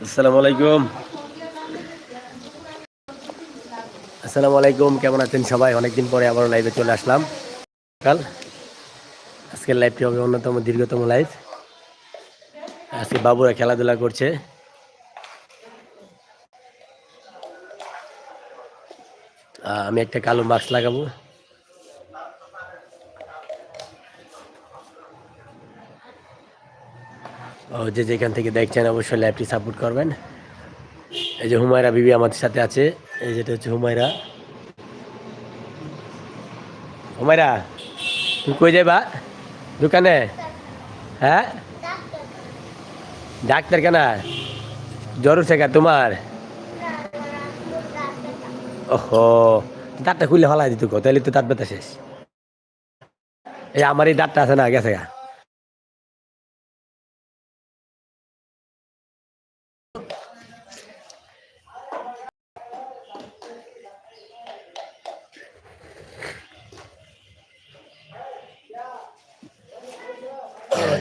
আসসালামু আলাইকুম। আসসালামু আলাইকুম, কেমন আছেন সবাই? অনেকদিন পরে আবার লাইভে চলে আসলাম। কাল আজকের লাইভটি হবে অন্যতম, দীর্ঘতম লাইভ আজকে বাবুরা খেলাধুলা করছে। আমি একটা কালো মাস্ক লাগাবো। যে যেখান থেকে দেখছেন অবশ্যই লাইভটি সাপোর্ট করবেন। এই যে হুমায়রা বিবি আমাদের সাথে আছে। এই যেটা হচ্ছে হুমায়রা। হুমায়রা তুমি কই যাবা দোকানে? হ্যাঁ? ডাক্তার কেন জ্বর কা তোমার? ওহো, দাঁতটা খুললে হলাই দিত তাহলে তো দাঁত ব্যথা শেষ। এই আমার এই দাঁতটা আছে না, গেছে গা।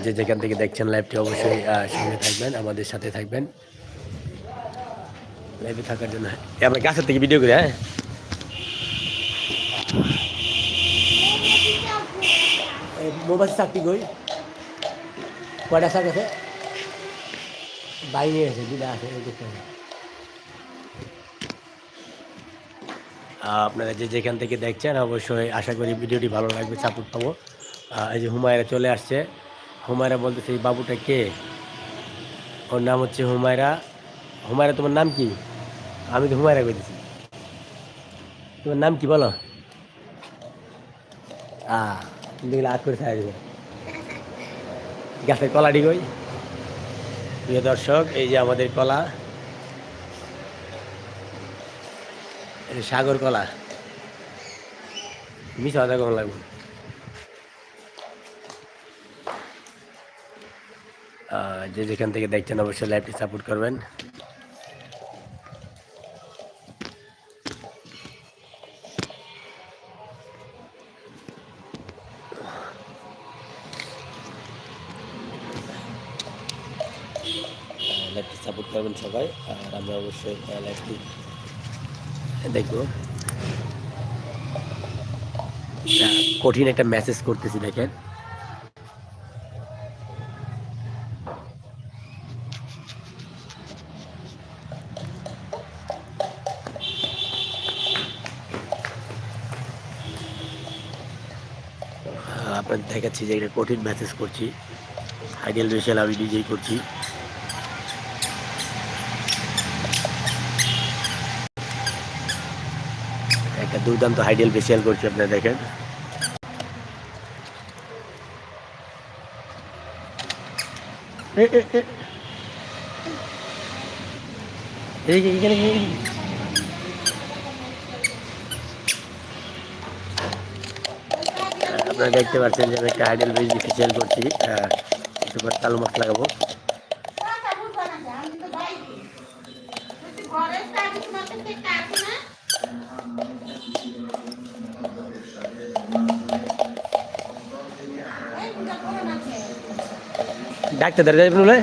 যে যেখান থেকে দেখছেন লাইভটি অবশ্যই সঙ্গে থাকবেন, আমাদের সাথে থাকবেন। লাইভে থাকার জন্য। আমরা গাছের থেকে ভিডিও করি হ্যাঁ? মোবাইল চাকরি কই কয়টা শাক আছে? বাইরে আছে, দুটা আছে আপনারা যে যেখান থেকে দেখছেন, অবশ্যই আশা করি ভিডিওটি ভালো লাগবে সাপোর্ট পাবো। এই যে হুমায়রা চলে আসছে। হুমায়রা বলতেছে বাবুটা কে? ওর নাম হচ্ছে হুমায়রা। হুমায়রা, তোমার নাম কি? আমি তো হুমায়রা কইতেছি। তোমার নাম কি বলো? আ দেখলে আট করে খাই দেবে। গাছের কলা কই প্রিয় দর্শক, এই যে আমাদের কলা সাগর কলা। মিশা কথা কম লাগবে। যে যেখান থেকে দেখছেন অবশ্যই লাইভটি সাপোর্ট করবেন। লাইভটি সাপোর্ট করবেন সবাই, আর আমরা অবশ্যই লাইভটি দেখব। কঠিন একটা মেসেজ করতেছি দেখেন আহ, আপনাদের দেখাচ্ছি যে এটা কঠিন মেসেজ করছি। আইডিয়াল রেশাল আমি নিজেই করছি। একটা দুর্দান্ত হাইডিয়াল ফেসিয়াল করছি আপনারা দেখেন। এই যে এখানে এই- আপনারা দেখতে পাচ্ছেন যে আমি একটা হাইডেল বেজ ফেসিয়াল করছি। আহ, একটু পর কালো মাছ লাগাবো। ডাক্তার দাঁড়িয়ে যাবেন বলে?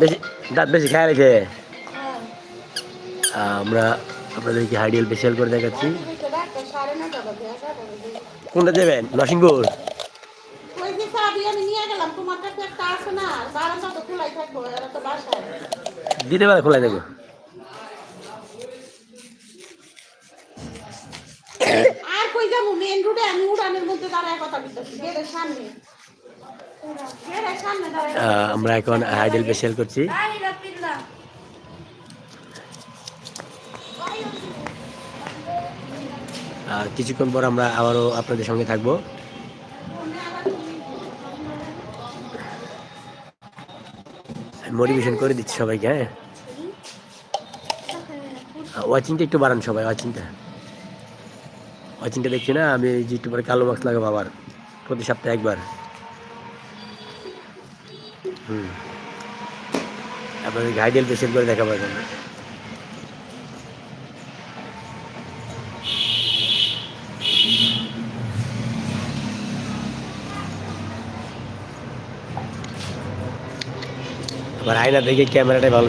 বেশি দাঁত বেশি খায় রেখে। আমরা আপনাদেরকে হাইডিয়াল ফেসিয়াল করে দেখাচ্ছি। কোনটা দেবেন? নরসিংপুর খোলাই থাকব দিতে পারে খোলা দেবো আর কই যাব? মেন রোডে আমি উড়ানের মধ্যে দাঁড়ায় কথা বলতেছি। গেটের সামনে। গেটের সামনে দাঁড়ায় আহ, আমরা এখন হাইডেল ফেসিয়াল করছি। কিছুক্ষণ পর আমরা আবারও আপনাদের সঙ্গে থাকব। মোটিভেশন করে দিচ্ছি সবাইকে হ্যাঁ? ওয়াচিংটা একটু বাড়ান সবাই, ওয়াচিংটা। ওয়াচিংটা দেখছি না, আমি যে একটু পরে কালো মাস্ক লাগাবো আবার, প্রতি সপ্তাহে একবার। হুম। আপনাদের গাইডেল পেশেন্ট করে দেখাবো এখন। আবার আয়না দেখে ক্যামেরাটাই ভালো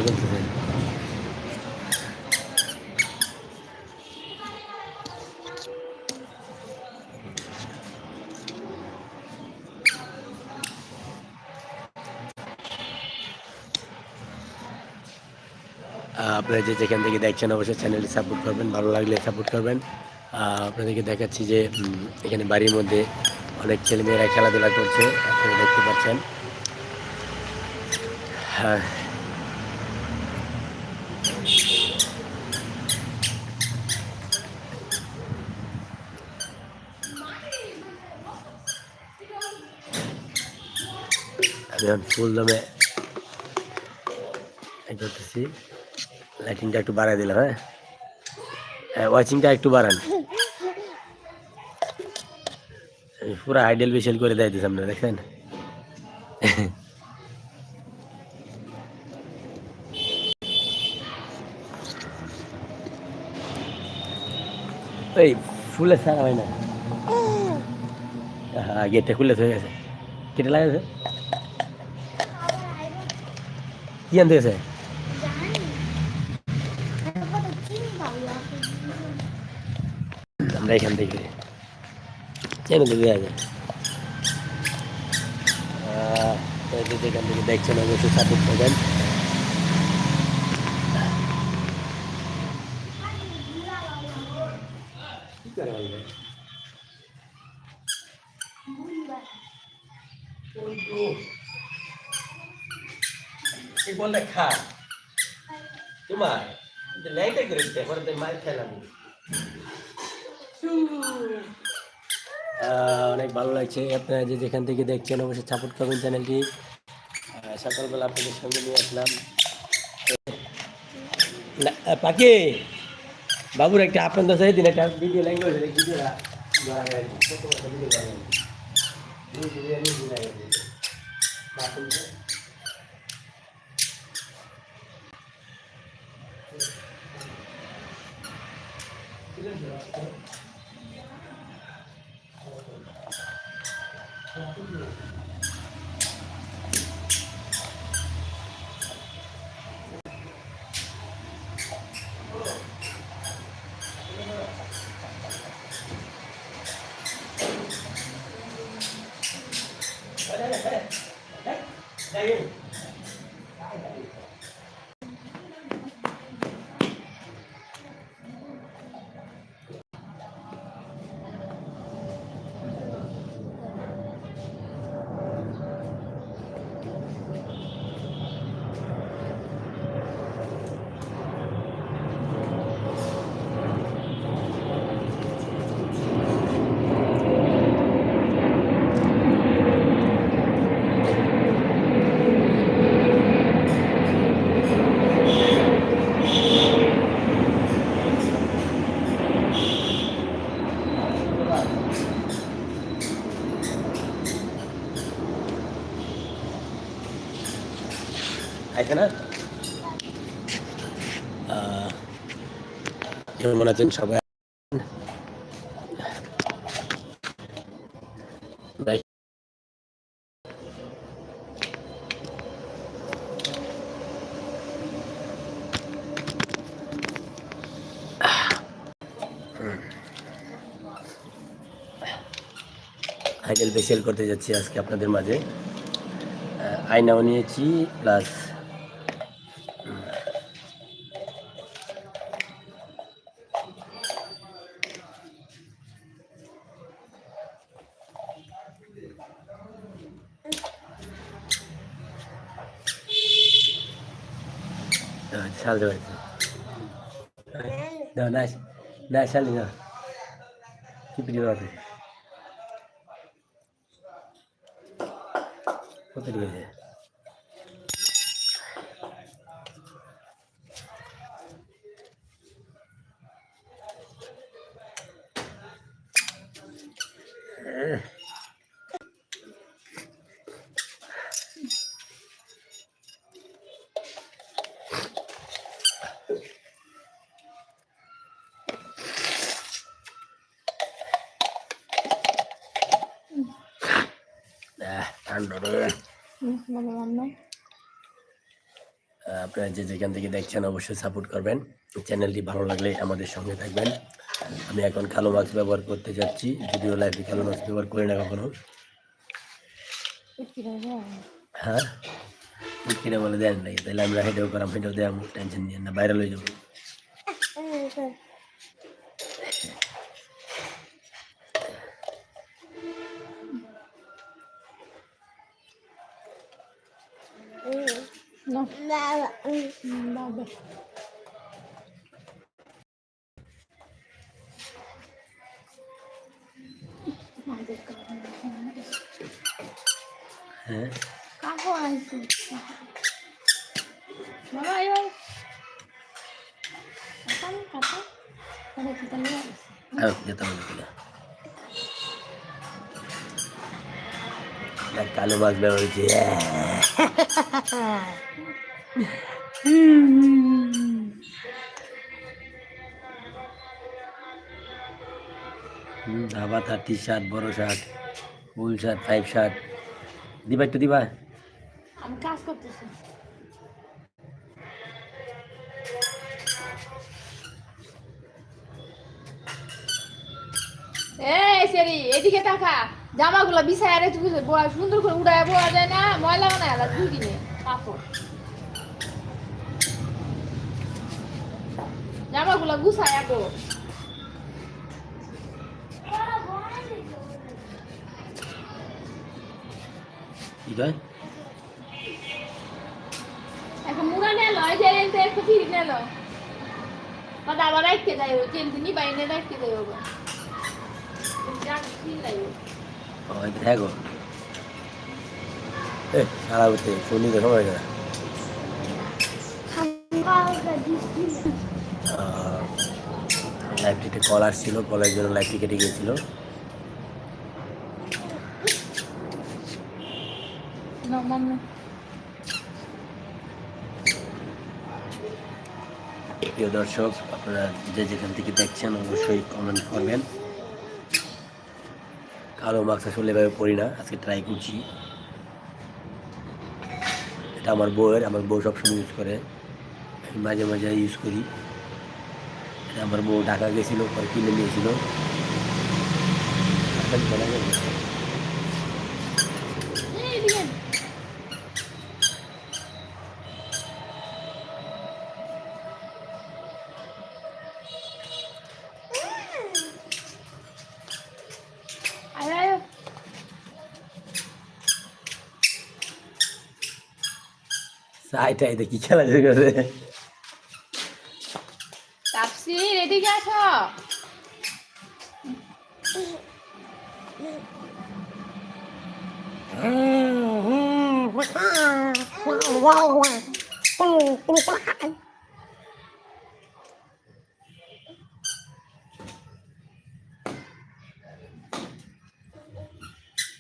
আহ, আপনারা যে যেখান থেকে দেখছেন অবশ্যই চ্যানেলটি সাপোর্ট করবেন ভালো লাগলে সাপোর্ট করবেন। আপনাদেরকে দেখাচ্ছি যে এখানে বাড়ির মধ্যে অনেক ছেলেমেয়েরা খেলাধুলা করছে আপনারা দেখতে পাচ্ছেন। হ্যাঁ। আমি এখন ফুল দমে করতেছি। লাইটিংটা একটু বাড়াই দিলাম হ্যাঁ? হ্যাঁ ওয়াচিংটা একটু বাড়ান। পুরো আইডেল বিশেল করে দেয় দিয়েছি আপনারা দেখেন এই, ফুলে সারা হয় না হ্যাঁ গেটটা খুলে হয়ে গেছে কেটে লাগাইছে কি আনতে গেছে আমরা এখান থেকে কেন এই যে যেখান থেকে দেখছেন, অবশ্যই সাপোর্ট করবেন। করে আহ, অনেক ভালো লাগছে। আপনারা যে যেখান থেকে দেখছেন অবশ্যই সাপোর্ট করবেন চ্যানেলটি। সকালবেলা আপনাদের সঙ্গে নিয়ে আসলাম। পাখি! বাবুর একটা আপনার দশাই দিন একটা ভিডিও ল্যাঙ্গুয়েজ ভিডিও আছে না আহ, কেমন আছেন সবাই আইডেল ফেসিয়াল করতে যাচ্ছি আজকে আপনাদের মাঝে। আয়নাও নিয়েছি প্লাস শাল দেওয়া দাও না না শালি না কি প্রিয় আছে কত গেছে ঠান্ডা রে আপনারা যে যেখান থেকে দেখছেন অবশ্যই সাপোর্ট করবেন। চ্যানেলটি ভালো লাগলে আমাদের সঙ্গে থাকবেন। আমি এখন কালো মাস্ক ব্যবহার করতে যাচ্ছি। যদিও লাইফে কালো মাস্ক ব্যবহার করি না কখনো। হ্যাঁ? কিনা বলে দেন নাই। তাহলে আমরা হেঁটেও করাম হেঁটেও দেওয়াম টেনশন নিয়ে না বাইরে লয়ে যাব। হ্যাঁ কাকু আইছে বাবা আয়ো কাকা কাকা আরে কি তাহলে আরও যেতে হবে কিনা না, কালো মাছ ব্যবহার হয়েছে ধাবা থার্টি শার্ট বড় shirt full shirt five shirt দিবা একটু দিবা? আমি কাজ করতেছি। জামাগুলো বিছায় রে তুই সুন্দর করে উড়ায় বড় যায় না, ময়লা বানায় দুই দিনে কাপড় জামাগুলো গুছায় আগো এখন মুড়া নেলো এই যে এনতে একটু ফিরি নেলো। বাদ আবার রাখতে যাই ও চেনতে নি বাইনে রাখতে যাই ওগো যাক ফির লাই ও এটা দেখো সারা হতে শুনি তো লাইফটিতে কল আসছিল কলের জন্য লাইফটি কেটে গিয়েছিল। প্রিয় দর্শক আপনারা যে যেখান থেকে দেখছেন অবশ্যই কমেন্ট করবেন। কালো মাস্ক আসলে এভাবে পড়ি না আজকে ট্রাই করছি। এটা আমার বউয়ের আমার বউ সবসময় ইউজ করে। মাঝে মাঝে ইউজ করি। আমার বউ ঢাকা গেছিল, পরে কিনে নিয়েছিল আপনার বলা যাবে না? এই দিকে আয় আয় সাইটা এটা কি খেলা করে তাপসির এদিকে আসো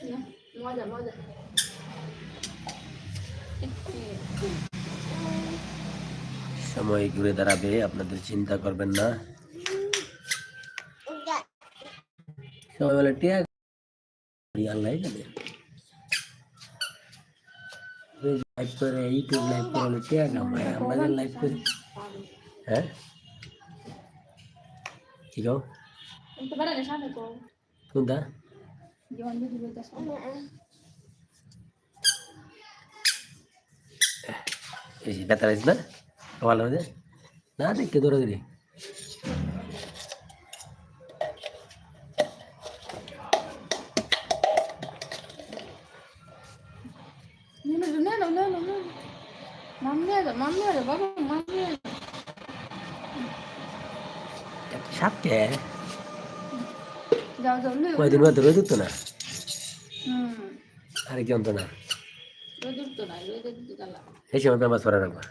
না, মজা মজা সময় ঘুরে দাঁড়াবে আপনাদের চিন্তা করবেন না সবাই বলে টিয়া আল্লাহ জানে লাইভ করে ইউটিউব লাইভ করে হলে টিয়া কামায় আমাদের লাইভ করে হ্যাঁ কি কও তো বড় না সামনে তো কোনটা কয়দিন বাদ রোজ উঠতো না? আরেক যন্ত্রণা। রোদ রোদ এই সময় ব্যাপার সরা রাখবা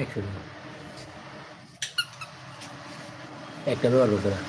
একশো একটা ব্যবহার করতো না।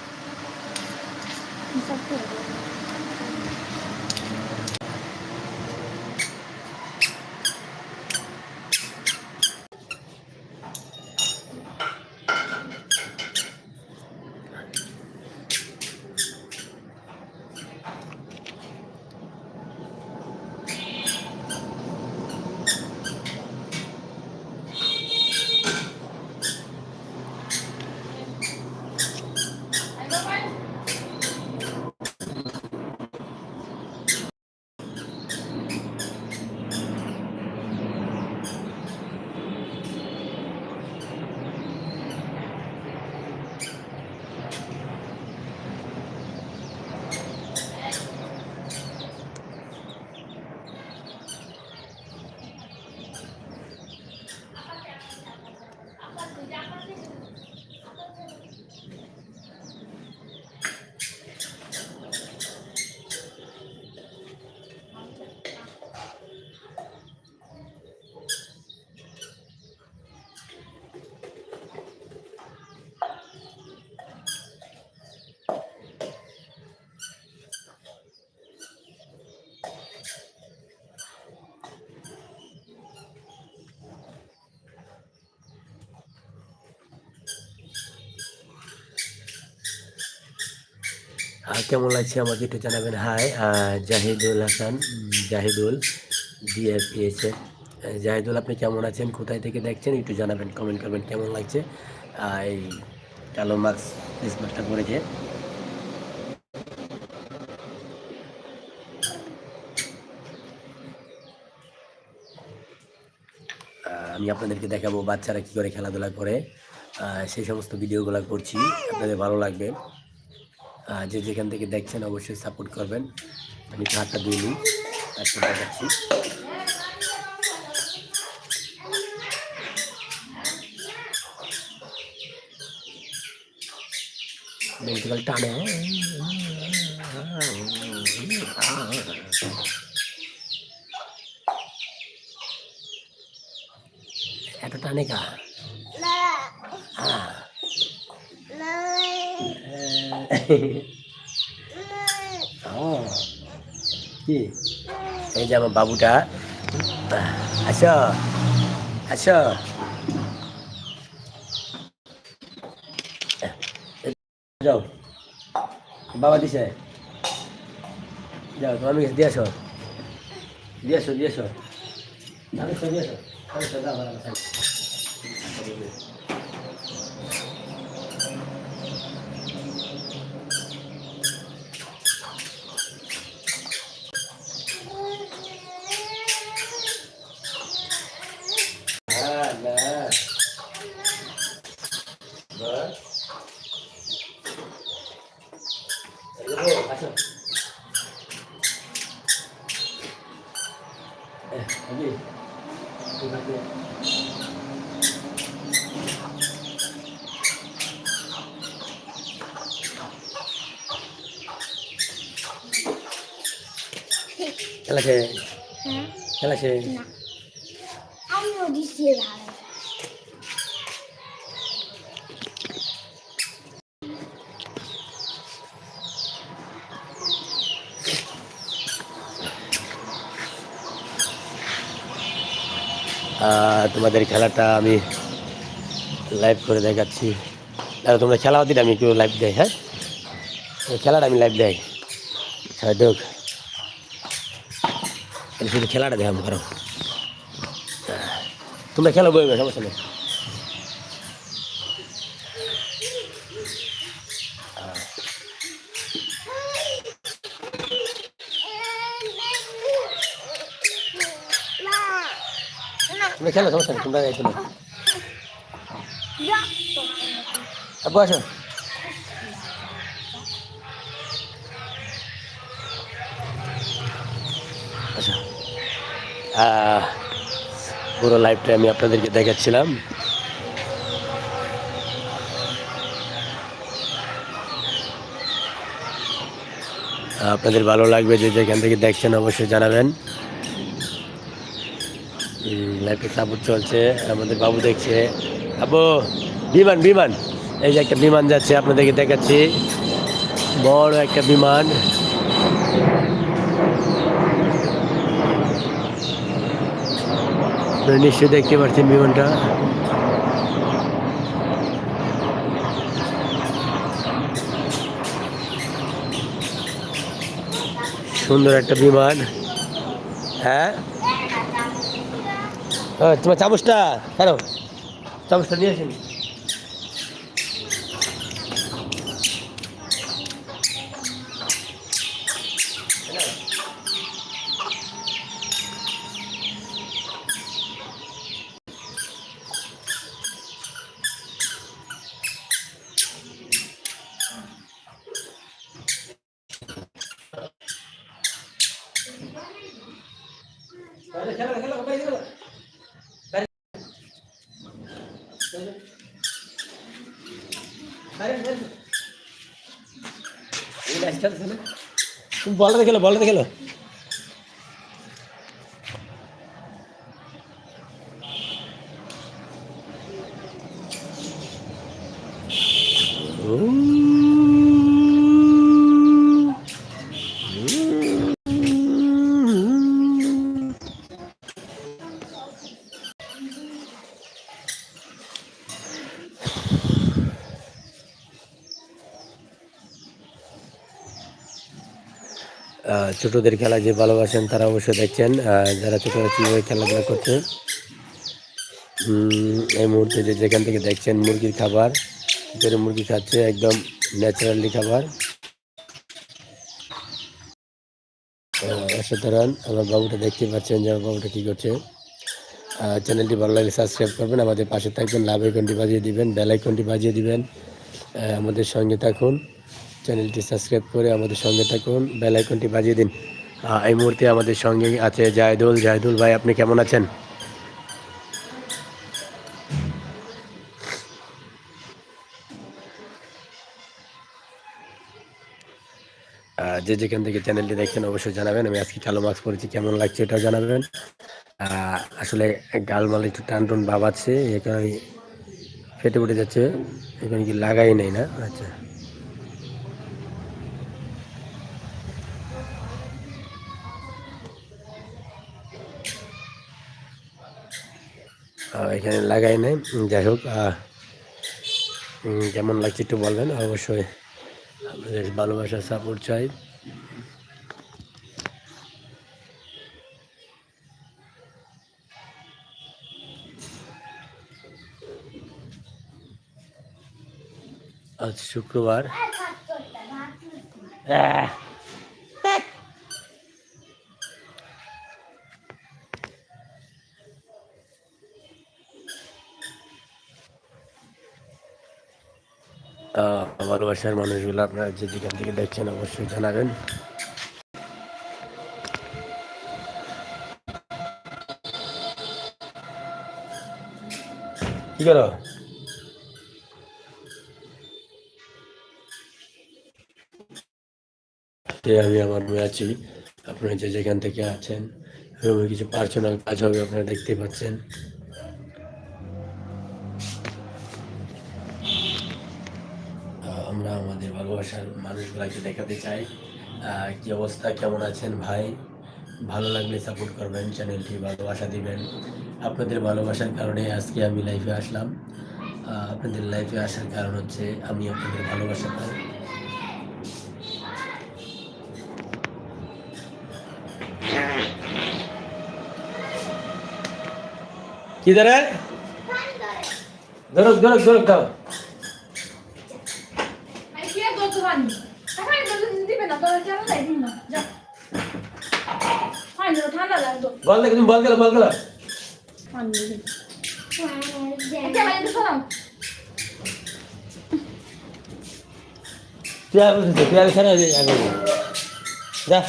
কেমন লাগছে আমাকে একটু জানাবেন? হাই জাহিদুল হাসান, জাহিদুল ডিএফ পেয়েছে জাহিদুল, আপনি কেমন আছেন? কোথায় থেকে দেখছেন? একটু জানাবেন কমেন্ট করবেন, কেমন লাগছে? এই কালো মাস্ক ফেস পরেছে আমি আপনাদেরকে দেখাবো বাচ্চারা কী করে খেলাধুলা করে। সেই সমস্ত ভিডিওগুলো করছি। আপনাদের ভালো লাগবে। যে যেখান থেকে দেখছেন অবশ্যই সাপোর্ট করবেন। আমি হাতটা দিয়ে নিই তারপর দেখাচ্ছি। টানে। এত টানে কা? হ্যাঁ কি? এই যে আমার বাবুটা। আসো আসো। যাও। বাবা দিছে। যাও, তোমার মেয়ে দিয়ে আসো। দিয়ে আসো, দিয়ে আসো আমি সব দিয়ে আসো আমি সব যাও আমার সাথে। হ্যাঁ না বস এই যে বউ, আসো এ, আমি খেলা খেলা সে আমিও দিচ্ছি ভালো আহ, তোমাদের খেলাটা আমি লাইভ করে দেখাচ্ছি। তাহলে তোমরা খেলা হতে আমি একটু লাইভ দেয় হ্যাঁ? খেলাটা আমি লাইভ দেয় দেখ। শুধু খেলাটা দেখাম করো তোমরা খেলো বইবে, সমস্যা নেই। খেলো, সমস্যা নেই, তোমরা খেলো। আব্বু, আসো। পুরো লাইভটা আমি আপনাদেরকে দেখাচ্ছিলাম। আপনাদের ভালো লাগবে যে যেখান থেকে দেখছেন, অবশ্যই জানাবেন। লাইভে সাপোর্ট চলছে, আমাদের বাবু দেখছে। আবু বিমান বিমান। এই যে একটা বিমান যাচ্ছে, আপনাদেরকে দেখাচ্ছি। বড় একটা বিমান। নিশ্চয়ই দেখতে পাচ্ছেন বিমানটা। সুন্দর একটা বিমান। হ্যাঁ? তোমার চামচটা হ্যালো চামচটা নিয়ে আসেন তুমি বলটা খেলো বলটা দেখেলো ছোটদের খেলা যে ভালোবাসেন তারা অবশ্যই দেখছেন। যারা ছোটরা কীভাবে খেলাধুলা করছে এই মুহূর্তে যে যেখান থেকে দেখছেন মুরগির খাবার, ভিতরে মুরগি খাচ্ছে একদম ন্যাচারালি খাবার। অসাধারণ। আমার বাবুটা দেখতে পাচ্ছেন যে আমার বাবুটা কী করছে। চ্যানেলটি ভালো লাগলে সাবস্ক্রাইব করবেন, আমাদের পাশে থাকবেন, লাভ আইকনটি বাজিয়ে দিবেন বেল আইকনটি বাজিয়ে দিবেন। আমাদের সঙ্গে থাকুন। চ্যানেলটি সাবস্ক্রাইব করে আমাদের সঙ্গে থাকুন, বেল আইকনটি বাজিয়ে দিন। এই মুহূর্তে আমাদের সঙ্গে আছে জায়দুল। জায়দুল ভাই, আপনি কেমন আছেন? যে যেখান থেকে চ্যানেলটি দেখছেন অবশ্যই জানাবেন। আমি আজকে কালো মাস্ক পরেছি, কেমন লাগছে এটাও জানাবেন। আসলে গালমাল একটু টান টান ভাব আছে, এখানে ফেটে উঠে যাচ্ছে, এখানে কি লাগাই নেই না? আচ্ছা। এখানে লাগাই নাই। যাই হোক কেমন লাগছে একটু বলবেন? অবশ্যই আপনাদের ভালোবাসার সাপোর্ট চাই। আজ শুক্রবার। ভালোবাসার মানুষগুলো আপনারা যে যেখান থেকে দেখছেন অবশ্যই জানাবেন। কি করো? আমি আমার রুমে আছি। আপনারা যে যেখান থেকে আছেন কিছু পার্সোনাল কাজ হবে, আপনারা দেখতে পাচ্ছেন। দেখাতে চাই। কি অবস্থা? কেমন আছেন ভাই? ভালো লাগলে সাপোর্ট করবেন চ্যানেলটি ভালোবাসা দিবেন। আপনাদের ভালোবাসার কারণে আজকে আমি লাইফে আসলাম। আপনাদের লাইফে আসার কারণ হচ্ছে আমি আপনাদের ভালোবাসা পাই। কি দাঁড়ায় ধরক ধরক ধরক দাও এই কি আর করতে পারি টাকা দিতে দিবে না তোর কেন তাই দিন না যা পানি ঠান্ডা লাগতো বল দেখে তুমি বল গেল বল গেল পানি দিবে এটা বাইরে শোনাও তুই আর বলছিস তুই আর খানা আগে যা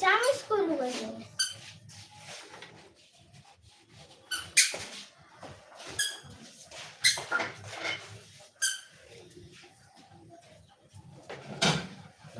চামিচ করব বলে তো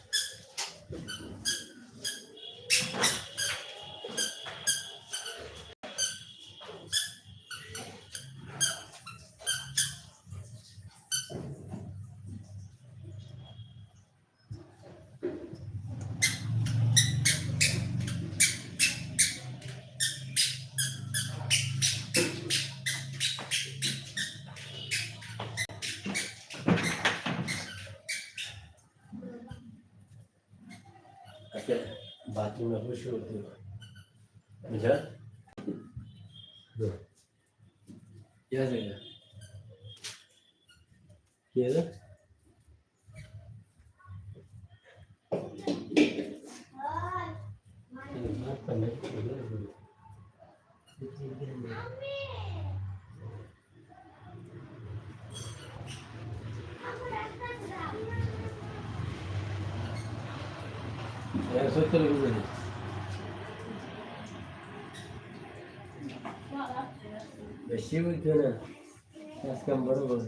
আজকে বাথরুমে বসে উঠতে বুঝা কি আছে কি বেশি বুঝছ না কাজ কাম বড় বড়